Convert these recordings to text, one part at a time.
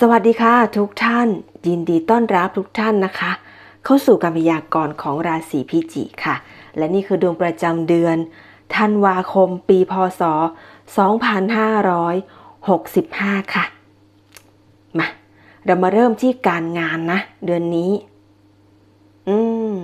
สวัสดีค่ะทุกท่าน ยินดีต้อนรับทุกท่านนะคะ เข้าสู่การพยากรณ์ของราศีพิจิกค่ะ และนี่คือดวงประจำเดือนธันวาคม ปีพศ 2565 ค่ะ มาเรามาเริ่มที่การงานนะ เดือนนี้ อืม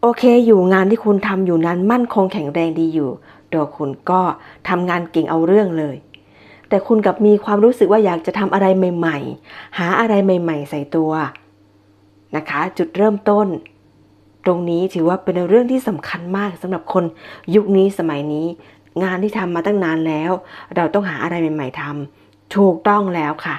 โอเคอยู่งานที่คุณทำอยู่นั้นมั่นคงแข็งแรงดีอยู่ ตัวคุณก็ทำงานเก่งเอาเรื่องเลย แต่คุณกับมีความรู้สึกว่าอยากจะทำอะไรใหม่ ๆ หาอะไรใหม่ ๆ ใส่ตัวนะคะ จุดเริ่มต้น ตรงนี้ถือว่าเป็นเรื่องที่สำคัญมากสำหรับคนยุคนี้สมัยนี้ งานที่ทำมาตั้งนานแล้ว เราต้องหาอะไรใหม่ ๆทำถูกต้องแล้วค่ะ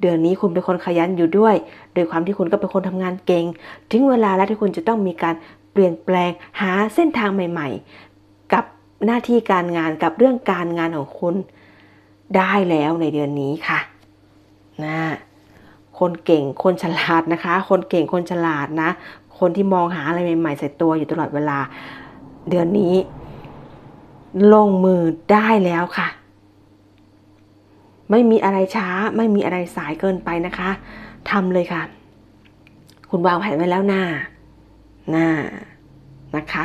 เดือนนี้คุณเป็นคนขยันอยู่ด้วย โดยความที่คุณก็เป็นคนทำงานเก่งถึงเวลาแล้วที่คุณจะต้องมีการเปลี่ยนแปลงหาเส้นทางใหม่ ๆ กับหน้าที่การงานกับเรื่องการงานของคุณ ได้แล้วในเดือนนี้ค่ะนะคนเก่งคนฉลาดนะคะ คนเก่งคนฉลาดนะ คนที่มองหาอะไรใหม่ๆใส่ตัวอยู่ตลอดเวลา เดือนนี้ ลงมือได้แล้วค่ะ ไม่มีอะไรช้า ไม่มีอะไรสายเกินไปนะคะทำเลยค่ะ คุณวางแผนไว้แล้วหน้าหน้านะคะ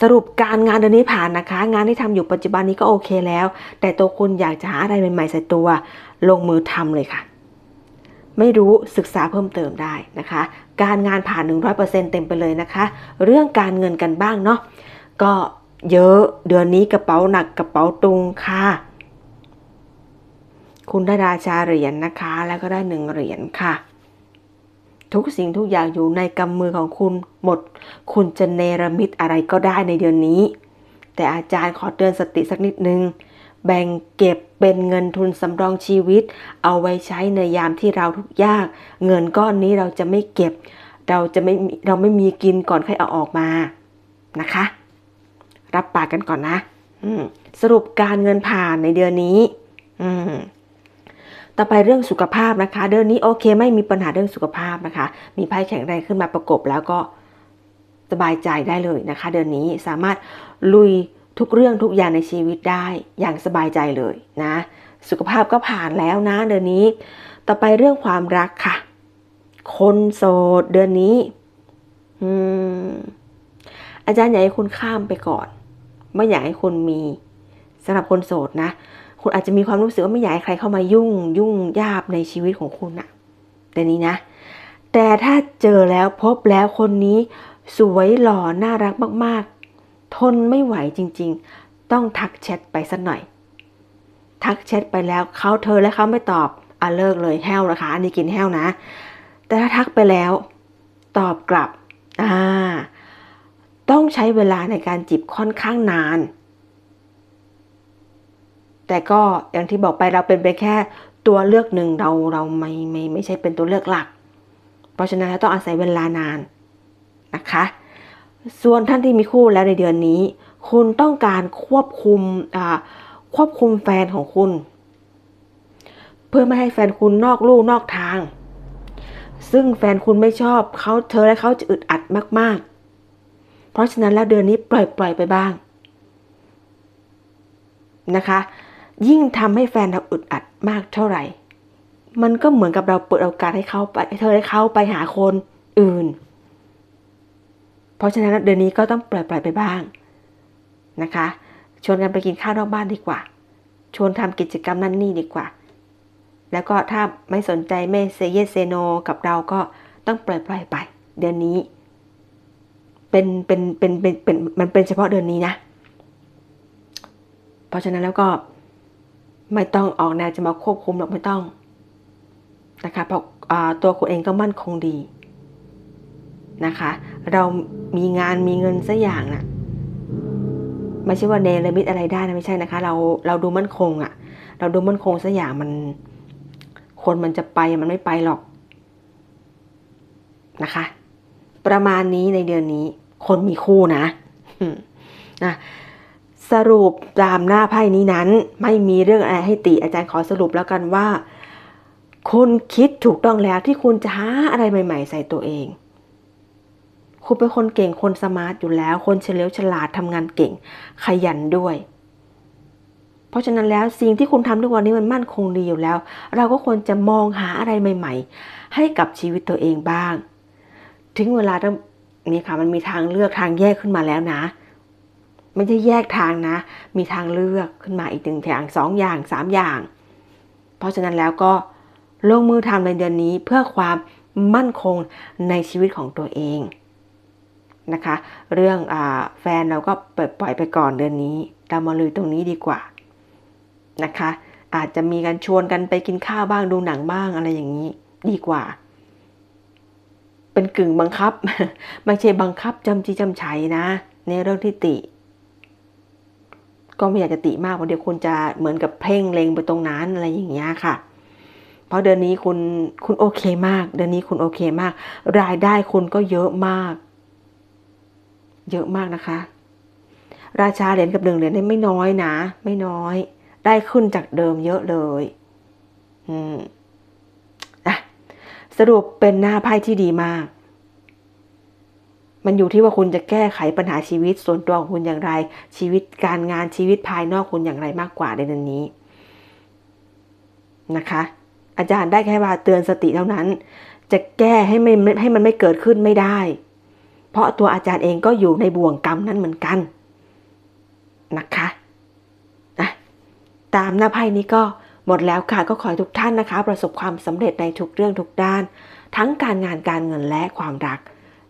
สรุปการงานเดือนนี้ผ่านนะคะ งานที่ทำอยู่ปัจจุบันนี้ก็โอเคแล้ว แต่ตัวคุณอยากจะหาอะไรใหม่ๆใส่ตัว ลงมือทำเลยค่ะ ไม่รู้ศึกษาเพิ่มเติมได้นะคะ การงานผ่าน 100%เต็มไปเลยนะคะ เรื่องการเงินกันบ้างเนาะก็เยอะเดือนนี้กระเป๋าหนักกระเป๋าตุงค่ะ คุณได้ราชาเหรียญนนะคะ แล้วก็ได้หนึ่งเหรียญค่ะ ทุกสิ่งทุกอย่างอยู่ในกำมือของคุณหมด คุณจะเนรมิตอะไรก็ได้ในเดือนนี้ แต่อาจารย์ขอเตือนสติสักนิดนึง แบ่งเก็บเป็นเงินทุนสำรองชีวิต เอาไว้ใช้ในยามที่เราทุกยาก เงินก้อนนี้เราจะไม่เก็บ เราจะไม่เราไม่มีกินก่อนค่อยเอาออกมานะคะ รับปากกันก่อนนะสรุปการเงินผ่านในเดือนนี้ อืม ต่อไปเรื่องสุขภาพนะคะ เดือนนี้โอเค ไม่มีปัญหาเรื่องสุขภาพนะคะ มีไพ่แข็งแรงขึ้นมาประกบแล้วก็สบายใจได้เลยนะคะ เดือนนี้สามารถลุยทุกเรื่องทุกอย่างในชีวิตได้อย่างสบายใจเลยนะ สุขภาพก็ผ่านแล้วนะเดือนนี้ ต่อไปเรื่องความรักค่ะ คนโสดเดือนนี้อือาจารย์อยากให้คุณข้ามไปก่อน ไม่อยากให้คุณมีสำหรับคนโสดนะ คุณอาจจะมีความรู้สึกว่าไม่อยากให้ใครเข้ามายุ่งยุ่งยาบในชีวิตของคุณอะแต่นี้นะ แต่ถ้าเจอแล้วพบแล้วคนนี้ สวยหล่อน่ารักมากๆ ทนไม่ไหวจริง ๆ ต้องทักแชทไปสักหน่อย ทักแชทไปแล้วเขาเธอและเขาไม่ตอบอะเลิกเลยแห้วนะคะ อันนี้กินแห้วนะ แต่ถ้าทักไปแล้ว ตอบกลับอ่าต้องใช้เวลาในการจีบค่อนข้างนาน แต่ก็อย่างที่บอกไปเราเป็นไปแค่ตัวเลือกหนึ่งเราเราไม่ไม่ไม่ใช่เป็นตัวเลือกหลัก เพราะฉะนั้นเราต้องอาศัยเวลานานนะคะ ส่วนท่านที่มีคู่แล้วในเดือนนี้ คุณต้องการควบคุมควบคุมแฟนของคุณ เพื่อไม่ให้แฟนคุณนอกลู่นอกทาง ซึ่งแฟนคุณไม่ชอบเขาเธอและเขาจะอึดอัดมาก ๆ เพราะฉะนั้นแล้วเดือนนี้ปล่อยปล่อยไปบ้างนะคะ ยิ่งทำให้แฟนเราอึดอัดมากเท่าไหร่ มันก็เหมือนกับเราเปิดโอกาสให้เขาไปเธอให้เขาไปหาคนอื่น เพราะฉะนั้นเดือนนี้ก็ต้องปล่อยปล่อยไปบ้างนะคะ ชวนกันไปกินข้าวนอกบ้านดีกว่า ชวนทำกิจกรรมนั่นนี่ดีกว่า แล้วก็ถ้าไม่สนใจไม่เซเยสเซโนกับเราก็ต้องปล่อยปล่อยไป เดือนนี้ เป็นเป็นเป็นเป็นเป็นมันเป็นเฉพาะเดือนนี้นะ เพราะฉะนั้นแล้วก็ ไม่ต้องออกแนวจะมาควบคุมหรอกไม่ต้องนะคะเพราะตัวคุณเองก็มั่นคงดีนะคะ เรามีงานมีเงินสักอย่างนะ่ะไม่ใช่ว่าเนรมิตอะไรได้นะไม่ใช่นะคะ เราเราดูมั่นคงอะ่ะ เราดูมั่นคงสักอย่างมันคนมันจะไปมันไม่ไปหรอกนะคะ ประมาณนี้ในเดือนนี้ คนมีคู่นะนะ สรุปตามหน้าไพ่นี้นั้น ไม่มีเรื่องอะไรให้ติอาจารย์ขอสรุปแล้วกันว่า คุณคิดถูกต้องแล้วที่คุณจะหาอะไรใหม่ ๆ ใส่ตัวเอง คุณเป็นคนเก่งคนสมาร์ทอยู่แล้ว คนเฉลียวฉลาดทำงานเก่ง ขยันด้วย เพราะฉะนั้นแล้วสิ่งที่คุณทำทุกวันนี้มันมั่นคงดีอยู่แล้ว เราก็ควรจะมองหาอะไรใหม่ ๆ ให้กับชีวิตตัวเองบ้าง ถึงเวลาต้องนี่ค่ะมันมีทางเลือกทางแยกขึ้นมาแล้วนะ ไม่ใช่แยกทางนะ มีทางเลือกขึ้นมาอีกหนึ่งอย่างสองอย่างสามอย่าง เพราะฉะนั้นแล้วก็ลงมือทำในเดือนนี้เพื่อความมั่นคงในชีวิตของตัวเองนะคะ เรื่องอแฟนเราก็ปล่อยปล่อยไปก่อนเดือนนี้ เรามาลุยตรงนี้ดีกว่านะคะ อาจจะมีการชวนกันไปกินข้าวบ้างดูหนังบ้างอะไรอย่างนี้ดีกว่า เป็นกึ่งบังคับ ไม่ใช่บังคับจำจีจำชัยนะ ในเรื่องที่ติ ก็ไม่อยากจะติมากเพราะเดี๋ยวคุณจะเหมือนกับเพ่งเล็งไปตรงนั้นอะไรอย่างเงี้ยค่ะ เพราะเดือนนี้คุณคุณโอเคมาก เดือนนี้คุณโอเคมาก รายได้คุณก็เยอะมาก เยอะมากนะคะ ราชาเหรียญกับหนึ่งเหรียญนี่ไม่น้อยนะ ไม่น้อย ได้ขึ้นจากเดิมเยอะเลย อืมอะสรุปเป็นหน้าไพ่ที่ดีมาก มันอยู่ที่ว่าคุณจะแก้ไขปัญหาชีวิตส่วนตัวของคุณอย่างไร ชีวิตการงานชีวิตภายนอกคุณอย่างไรมากกว่าในเดือนนี้นะคะ อาจารย์ได้แค่ว่าเตือนสติเท่านั้น จะแก้ให้ไม่ให้มันไม่เกิดขึ้นไม่ได้ เพราะตัวอาจารย์เองก็อยู่ในบ่วงกรรมนั้นเหมือนกันนะคะอะตามหน้าไพ่นี้ก็หมดแล้วค่ะก็ขอให้ทุกท่านนะคะ ประสบความสำเร็จในทุกเรื่องทุกด้าน ทั้งการงานการเงินและความรัก